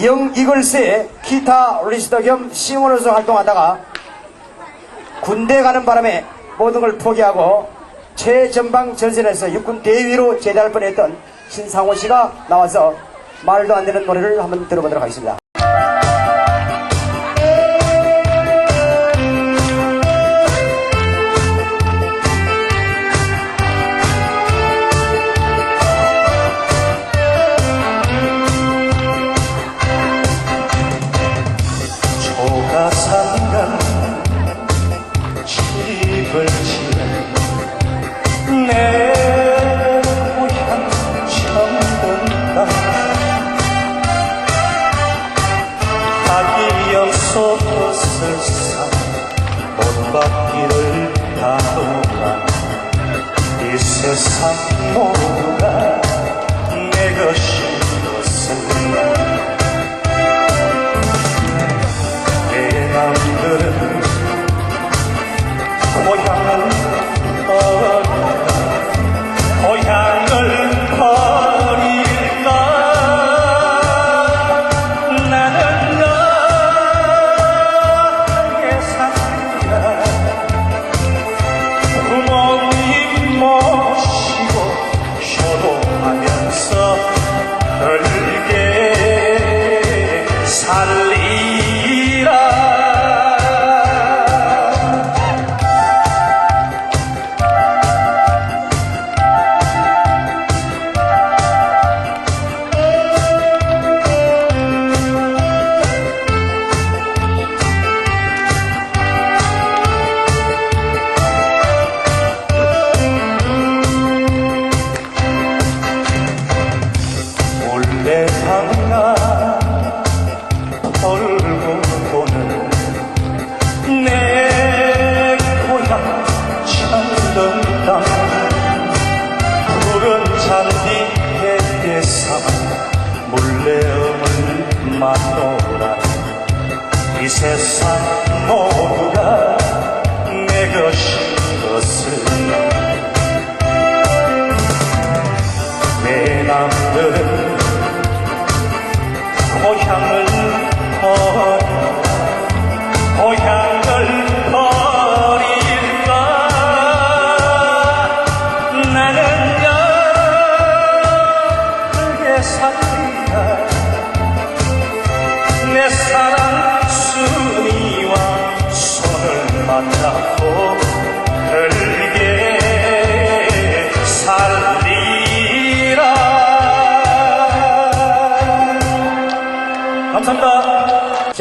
영 이글스의 기타 리스터 겸 싱어로서 활동하다가 군대 가는 바람에 모든 걸 포기하고 최전방 전선에서 육군 대위로 제대할 뻔했던 신상호 씨가 나와서 말도 안 되는 노래를 한번 들어보도록 하겠습니다. 세상 모두가 내 것인 만노라. 이 세상 모두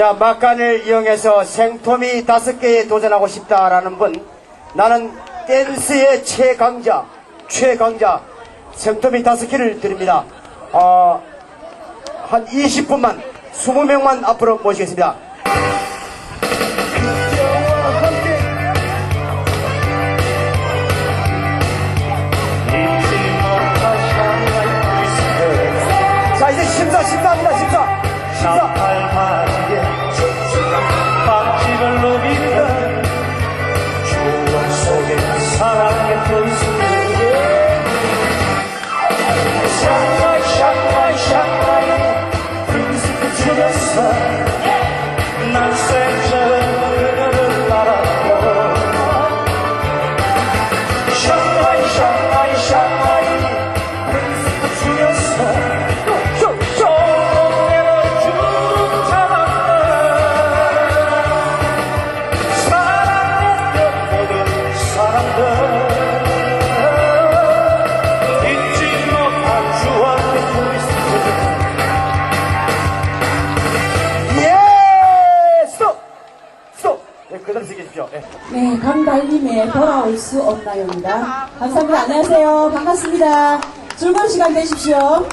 자, 막간을 이용해서 생토미 다섯 개에 도전하고 싶다라는 분, 나는 댄스의 최강자, 최강자, 생토미 다섯 개를 드립니다. 어, 한 20분만, 20명만 앞으로 모시겠습니다. 강달님의 돌아올 수 없나요입니다. 감사합니다. 안녕하세요. 반갑습니다. 즐거운 시간 되십시오.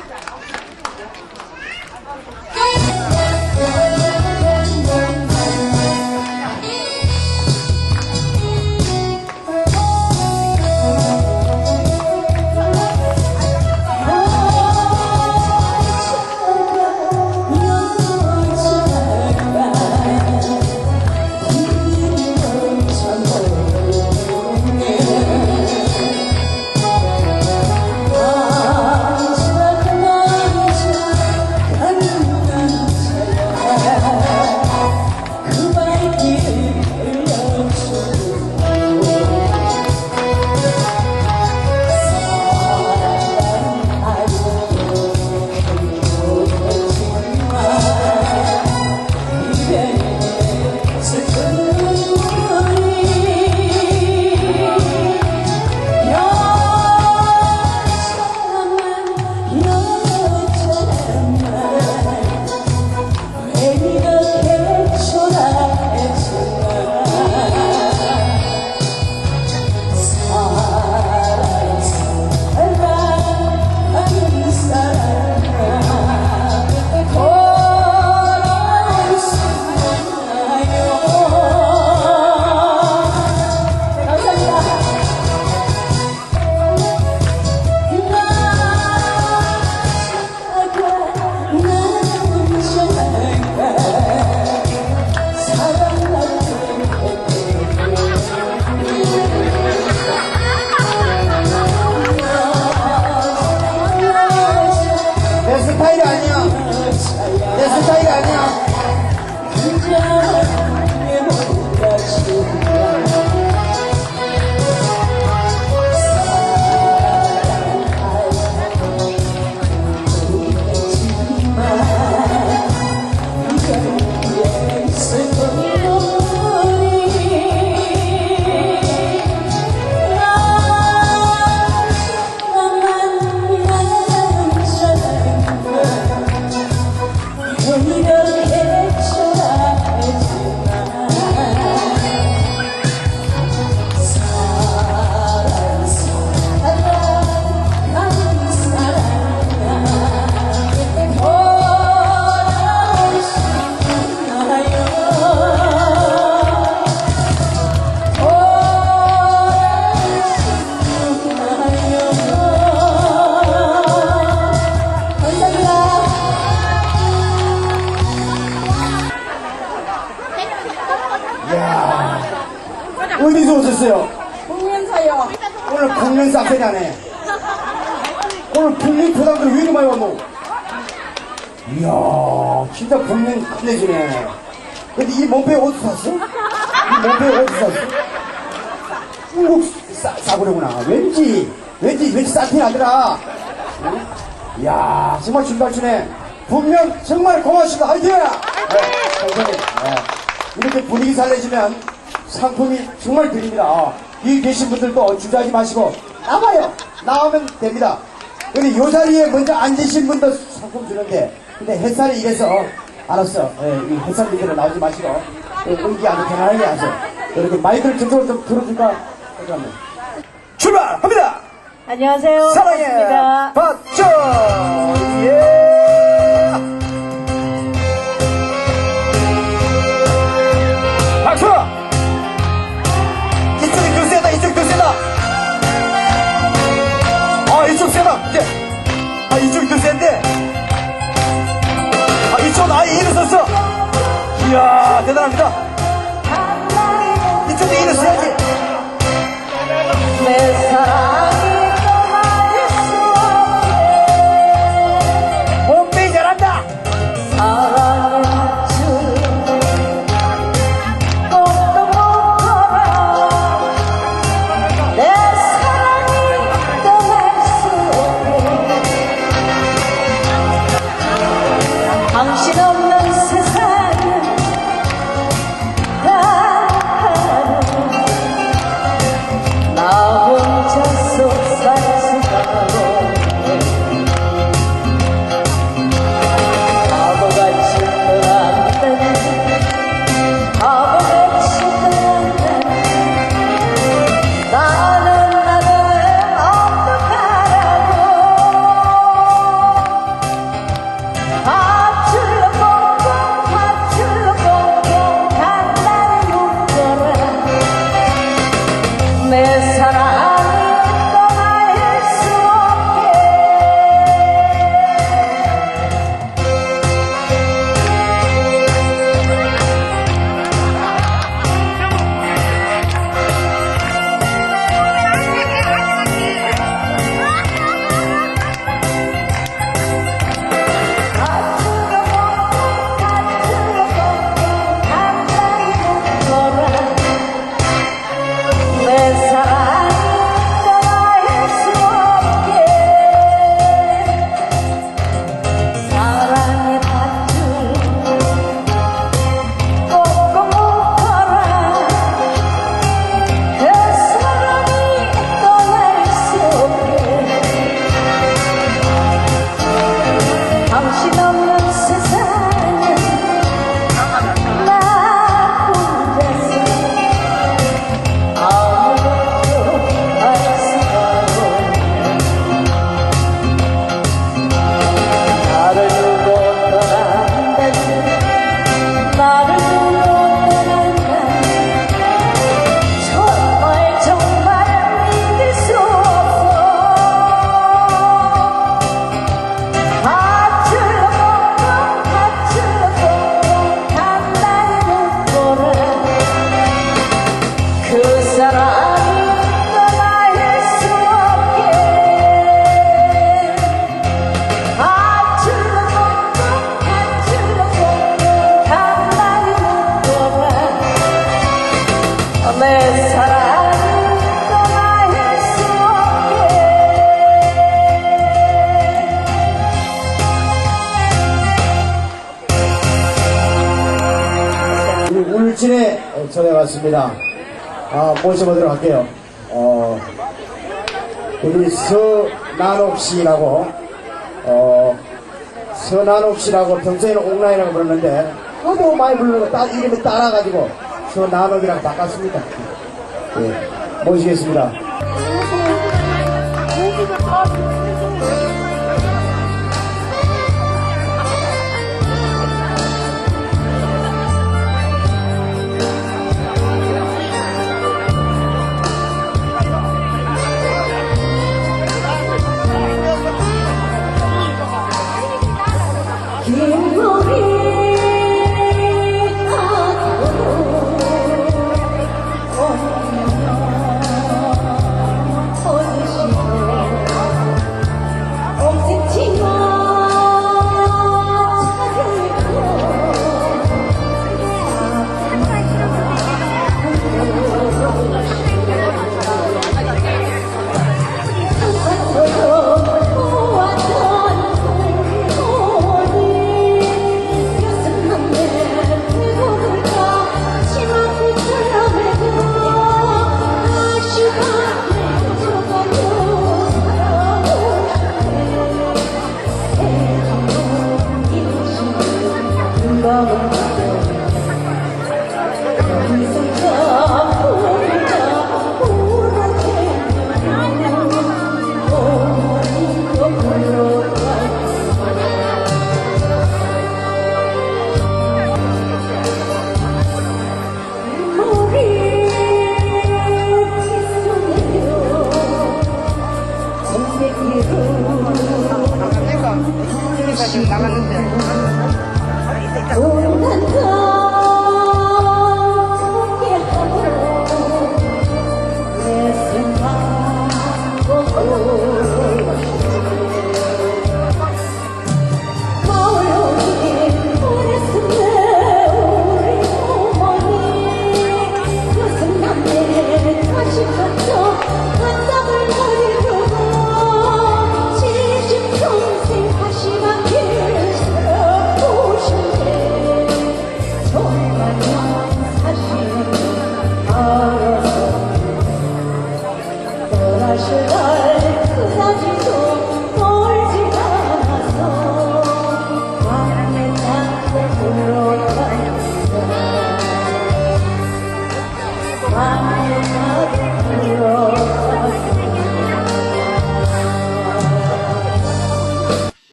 어디서 오셨어요? 공연사요. 오늘 국민 싹세다네. 오늘 국민 부담들 왜 이리 많이 왔노? 이야, 진짜 국민 끝내주네. 근데 이 몸빼 어디서 샀어? 이 몸빼 어디서 샀어? 중국 싸, 싸구려구나. 왠지, 왠지, 왠지 싼티 나더라. 응? 이야, 정말 추네. 분명 정말 고맙습니다. 화이팅! 네, 선생님. 네. 이렇게 분위기 살려주면 상품이 정말 드립니다. 어, 여기 계신 분들도 주저하지 마시고 나와요. 나오면 됩니다. 근데 요 자리에 먼저 앉으신 분도 상품 주는데 근데 햇살이 이래서 알았어. 예, 이 햇살 밑으로 나오지 마시고 어, 의기 아주 편안하게 하세요. 이렇게 마이크를 저쪽으로 좀 들어줄까? 잠깐만. 출발합니다. 안녕하세요. 사랑해. 박정 예 대단합니다 울진에 전해왔습니다. 아, 모셔보도록 할게요. 어, 우리 서난옥 씨라고, 어, 서난옥 씨라고 평소에는 옥라인이라고 불렀는데, 너무 많이 불르고 딱 이름이 따라가지고, 서난옥이라고 바꿨습니다. 예, 모시겠습니다.